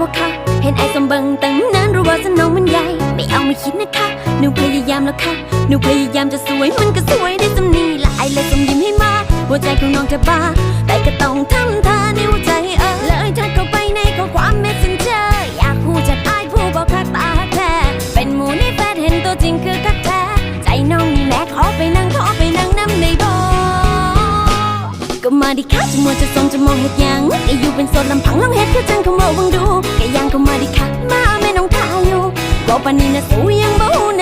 บ่คะเห็นไอ้สมบิงตั้งนานรู้ว่าสนองมันใหญ่ ไม่เอาไม่คิดนะคะ หนูพยายามแล้วค่ะ หนูพยายามจะสวยมันก็สวยได้สำนีละไอ้เลยส่งยิ้มให้มาหัวใจของน้องเธอบ้า แต่ก็ต้องทำท่าในหัวใจเออเลยทักเข้าไปในข้อความ messenger อยากพูดจากไอ้ายผู้บอกคักตาแท้เป็นหมูในแฟนเห็นตัวจริงคือคักแท้ใจน้องนี่แหละขอไปนั่งขอไปนั่งน้ำในบ่อก็มาดิค่ะจะมัวจะทรงจะมองเห็ดยังก็อยู่เป็นโซนลำพังลองเห็ดคือจังเขามาบัง ปานนี้นะสูยังบ่